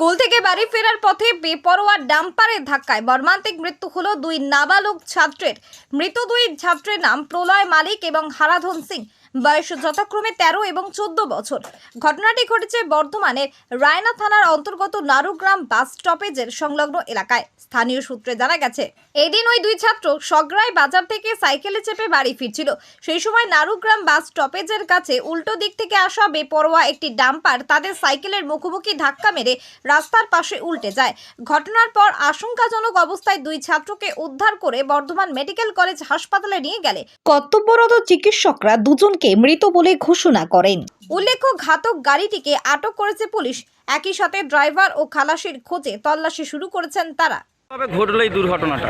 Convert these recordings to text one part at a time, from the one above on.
School থেকে বাড়ি ফেরার পথে বেপরোয়া ডাম্পারের ধাক্কায় মর্মান্তিক মৃত্যু হল দুই নাবালক ছাত্রের। মৃত দুই ছাত্রের নাম প্রলয় মালিক এবং হারাধন সিং। বয়স যথাক্রমে তেরো এবং চোদ্দ বছর। ঘটনাটি ঘটেছে বর্ধমানের রায়না থানার অন্তর্গত নারুগ্রাম বাস স্টপেজের সংলগ্ন এলাকায়। স্থানীয় সূত্রে জানা গেছে, এদিন ওই দুই ছাত্র সগড়াই বাজার থেকে সাইকেলে চেপে বাড়ি ফিরছিল। সেই সময় নারুগ্রাম বাস স্টপেজের কাছে উল্টো দিক থেকে আসা বেপরোয়া একটি ডাম্পার তাদের সাইকেলের মুখোমুখি ধাক্কা মেরে রাস্তার পাশে উল্টে যায়। ঘটনার পর আশঙ্কাজনক অবস্থায় দুই ছাত্রকে উদ্ধার করে বর্ধমান মেডিকেল কলেজ হাসপাতালে নিয়ে গেলে। কর্তব্যরত চিকিৎসকরা দুজনকে মৃত বলে ঘোষণা করেন। উল্লেখ্য ঘাতক গাড়িটিকে আটক করেছে পুলিশ। একই সাথে ড্রাইভার ও খালাসির খোঁজে তল্লাশি শুরু করেছেন তারা। কীভাবে ঘটলো এই দুর্ঘটনাটা?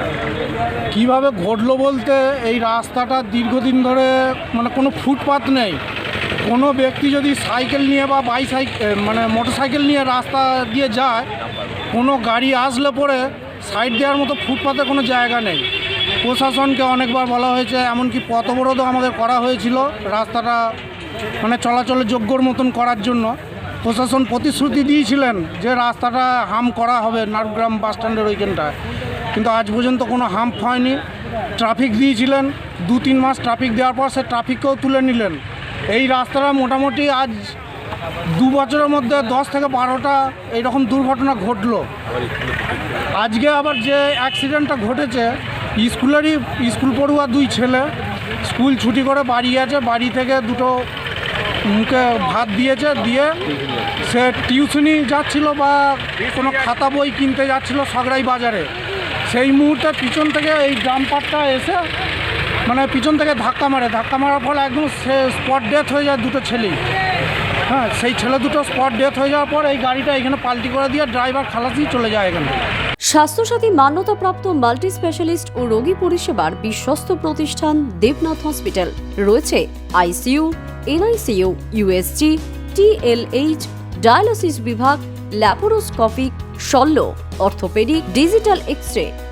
কীভাবে ঘটলো বলতে এই রাস্তাটা দীর্ঘদিন ধরে মানে কোনো ফুটপাত নেই। কোনো ব্যক্তি যদি সাইকেল নিয়ে বা বাইসাইকেল মানে মোটরসাইকেল নিয়ে রাস্তা দিয়ে যায় কোনো গাড়ি আসলে পরে সাইড দেওয়ার মতো ফুটপাতে কোনো জায়গা নেই। প্রশাসনকে অনেকবার বলা হয়েছে, এমনকি পথ অবরোধও আমাদের করা হয়েছিল রাস্তাটা মানে চলাচলের যোগ্যর মতন করার জন্য। প্রশাসন প্রতিশ্রুতি দিয়েছিলেন যে রাস্তাটা হাম করা হবে নাটগ্রাম বাস স্ট্যান্ডের ওইখানটায়। কিন্তু আজ পর্যন্ত কোনো হাম্প হয়নি। ট্রাফিক দিয়েছিলেন, দু তিন মাস ট্রাফিক দেওয়ার পর সে ট্রাফিককেও তুলে নিলেন। এই রাস্তাটা মোটামুটি আজ দু বছরের মধ্যে দশ থেকে বারোটা এইরকম দুর্ঘটনা ঘটলো। আজকে আবার যে অ্যাক্সিডেন্টটা ঘটেছে স্কুলেরই স্কুল পড়ুয়া দুই ছেলে। স্কুল ছুটি করে বাড়ি আছে, বাড়ি থেকে দুটো মুখে ভাত দিয়েছে, দিয়ে সে টিউশনি যাচ্ছিল বা কোনো খাতা বই কিনতে যাচ্ছিল সগড়াই বাজারে। সেই মুহূর্তে পিছন থেকে এই ডাম্পারটা এসে মানে পিছন থেকে ধাক্কা মারে। ধাক্কা মারার ফলে একদম সে স্পট ডেথ হয়ে যায় দুটো ছেলেই। হ্যাঁ সেই ছেলে দুটো স্পট ডেথ হয়ে যাওয়ার পর এই গাড়িটা এখানে পাল্টি করে দিয়ে ড্রাইভার খালাসি চলে যায় এখানে স্বাস্থ্যসাথী মান্যতাপ্রাপ্ত মাল্টি স্পেশালিস্ট ও রোগী পরিষেবার বিশ্বস্ত প্রতিষ্ঠান দেবনাথ হসপিটাল। রয়েছে ICU, NICU USG TLH dialysis বিভাগ, ল্যাপারোস্কোপিক, শল্য, অর্থোপেডিক, ডিজিটাল এক্স রে